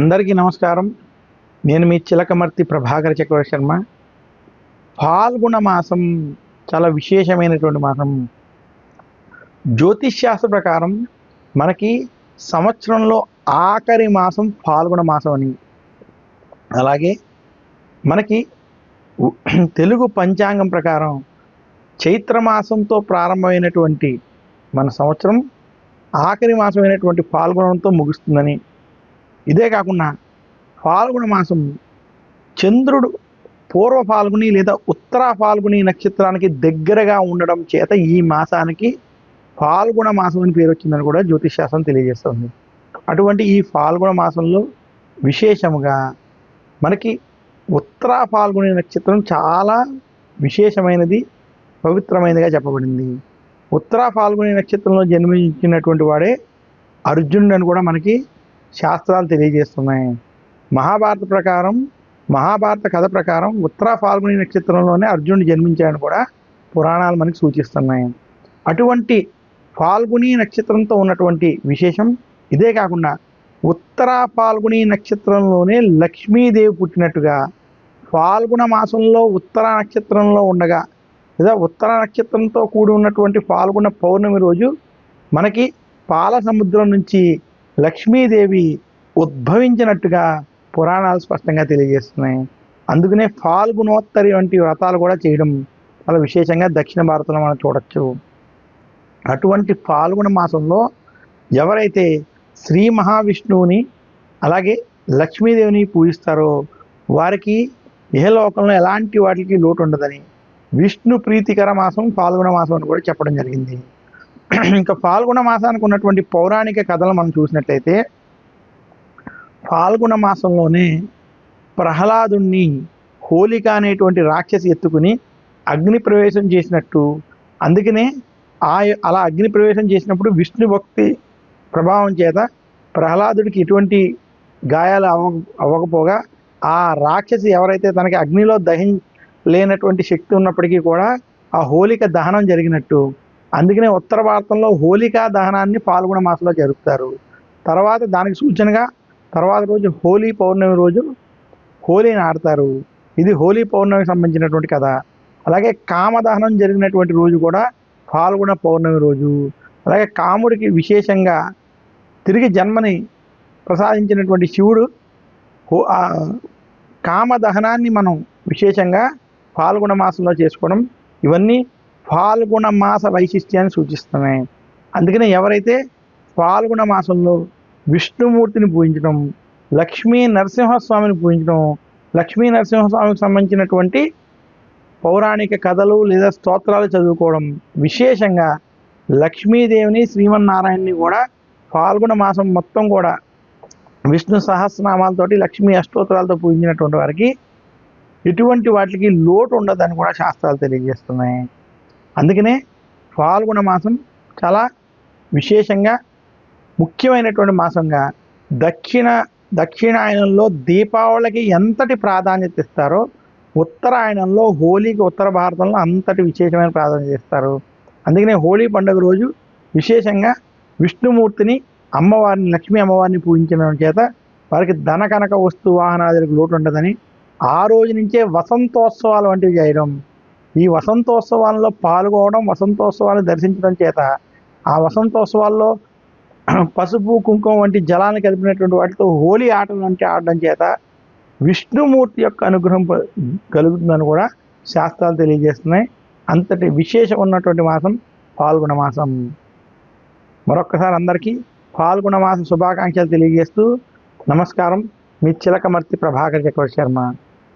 అందరికీ నమస్కారం. నేను మీ చిలకమర్తి ప్రభాకర్ చక్రవర్తి శర్మ. ఫాల్గుణ మాసం చాలా విశేషమైనటువంటి మాసం. జ్యోతిష్ శాస్త్ర ప్రకారం మనకి సంవత్సరంలో ఆఖరి మాసం ఫాల్గుణ మాసం అని. అలాగే మనకి తెలుగు పంచాంగం ప్రకారం చైత్ర మాసంతో ప్రారంభమైనటువంటి మన సంవత్సరం ఆఖరి మాసమైనటువంటి ఫాల్గుణంతో ముగుస్తుందని. ఇదే కాకుండా ఫాల్గుణ మాసం చంద్రుడు పూర్వ ఫాల్గుని లేదా ఉత్తర ఫాల్గుని నక్షత్రానికి దగ్గరగా ఉండడం చేత ఈ మాసానికి ఫాల్గుణ మాసం అని పేరు వచ్చిందని కూడా జ్యోతిష్ శాస్త్రం తెలియజేస్తుంది. అటువంటి ఈ ఫాల్గుణ మాసంలో విశేషముగా మనకి ఉత్తర ఫాల్గుని నక్షత్రం చాలా విశేషమైనది పవిత్రమైనదిగా చెప్పబడింది. ఉత్తర ఫాల్గుని నక్షత్రంలో జన్మించినటువంటి వాడే అర్జునుడు అని కూడా మనకి శాస్త్రాలు తెలియజేస్తున్నాయి. మహాభారత ప్రకారం మహాభారత కథ ప్రకారం ఉత్తర ఫాల్గుని నక్షత్రంలోనే అర్జునుడు జన్మించాడని కూడా పురాణాలు మనకి సూచిస్తున్నాయి. అటువంటి ఫాల్గుని నక్షత్రంతో ఉన్నటువంటి విశేషం ఇదే కాకుండా ఉత్తర ఫాల్గుని నక్షత్రంలోనే లక్ష్మీదేవి పుట్టినట్టుగా ఫాల్గుణ మాసంలో ఉత్తర నక్షత్రంలో ఉండగా లేదా ఉత్తర నక్షత్రంతో కూడి ఉన్నటువంటి ఫాల్గుణ పౌర్ణమి రోజు మనకి పాల సముద్రం నుంచి లక్ష్మీదేవి ఉద్భవించినట్టుగా పురాణాలు స్పష్టంగా తెలియజేస్తున్నాయి. అందుకనే ఫాల్గుణోత్తరి వంటి వ్రతాలు కూడా చేయడం చాలా విశేషంగా దక్షిణ భారతంలో మనం చూడొచ్చు. అటువంటి ఫాల్గుణ మాసంలో ఎవరైతే శ్రీ మహావిష్ణువుని అలాగే లక్ష్మీదేవిని పూజిస్తారో వారికి ఇహలోకంలో ఎలాంటి వాటికి లోటు ఉండదని విష్ణు ప్రీతికర మాసం ఫాల్గుణ మాసం అని కూడా చెప్పడం జరిగింది. ఇంకా ఫాల్గుణ మాసానికి ఉన్నటువంటి పౌరాణిక కథలు మనం చూసినట్లయితే ఫాల్గుణ మాసంలోనే ప్రహ్లాదుణ్ణి హోలిక అనేటువంటి రాక్షసి ఎత్తుకుని అగ్ని ప్రవేశం చేసినట్టు అందుకనే ఆ అలా అగ్ని ప్రవేశం చేసినప్పుడు విష్ణు భక్తి ప్రభావం చేత ప్రహ్లాదుడికి ఎటువంటి గాయాలు అవ అవ్వకపోగా ఆ రాక్షసి ఎవరైతే తనకి అగ్నిలో దహి లేనటువంటి శక్తి ఉన్నప్పటికీ కూడా ఆ హోలిక దహనం జరిగినట్టు అందుకనే ఉత్తర భారతంలో హోలికా దహనాన్ని పాల్గొన మాసంలో జరుపుతారు. తర్వాత దానికి సూచనగా తర్వాత రోజు హోలీ పౌర్ణమి రోజు హోలీని ఆడతారు. ఇది హోలీ పౌర్ణమికి సంబంధించినటువంటి కథ. అలాగే కామదహనం జరిగినటువంటి రోజు కూడా ఫాల్గుణ పౌర్ణమి రోజు. అలాగే కాముడికి విశేషంగా తిరిగి జన్మని ప్రసాదించినటువంటి శివుడు హో- కామదహనాన్ని మనం విశేషంగా ఫాల్గుణ మాసంలో చేసుకోవడం. ఇవన్నీ ఫాల్గుణ మాస వైశిష్ట్యాన్ని సూచిస్తున్నాయి. అందుకనే ఎవరైతే ఫాల్గుణ మాసంలో విష్ణుమూర్తిని పూజించడం లక్ష్మీ నరసింహస్వామిని పూజించడం లక్ష్మీ నరసింహస్వామికి సంబంధించినటువంటి పౌరాణిక కథలు లేదా స్తోత్రాలు చదువుకోవడం విశేషంగా లక్ష్మీదేవిని శ్రీమన్నారాయణని కూడా ఫాల్గుణ మాసం మొత్తం కూడా విష్ణు సహస్రనామాలతోటి లక్ష్మీ అష్టోత్తరాలతో పూజించినటువంటి వారికి ఎటువంటి వాటికి లోటు ఉండదని కూడా శాస్త్రాలు తెలియజేస్తున్నాయి. అందుకనే ఫాల్గుణ మాసం చాలా విశేషంగా ముఖ్యమైనటువంటి మాసంగా దక్షిణ దక్షిణాయనంలో దీపావళికి ఎంతటి ప్రాధాన్యత ఇస్తారో ఉత్తరాయణంలో హోలీకి ఉత్తర భారతంలో అంతటి విశేషమైన ప్రాధాన్యత ఇస్తారు. అందుకనే హోలీ పండుగ రోజు విశేషంగా విష్ణుమూర్తిని అమ్మవారిని లక్ష్మీ అమ్మవారిని పూజించడం చేత వారికి ధన కనక వస్తు వాహనాదులకు లోటు ఉండదని ఆ రోజు నుంచే వసంతోత్సవాలు వంటివి చేయడం. ఈ వసంతోత్సవాల్లో పాల్గొనడం వసంతోత్సవాన్ని దర్శించడం చేత ఆ వసంతోత్సవాల్లో పసుపు కుంకుమ వంటి జలాన్ని కలిపినటువంటి వాటితో హోలీ ఆటలు వంటి ఆడడం చేత విష్ణుమూర్తి యొక్క అనుగ్రహం కలుగుతుందని కూడా శాస్త్రాలు తెలియజేస్తున్నాయి. అంతటి విశేషం ఉన్నటువంటి మాసం పాల్గొన మాసం. మరొక్కసారి అందరికీ పాల్గొన మాస శుభాకాంక్షలు తెలియజేస్తూ నమస్కారం. మీ చిలకమర్తి ప్రభాకర్ చక్రవర్తి శర్మ.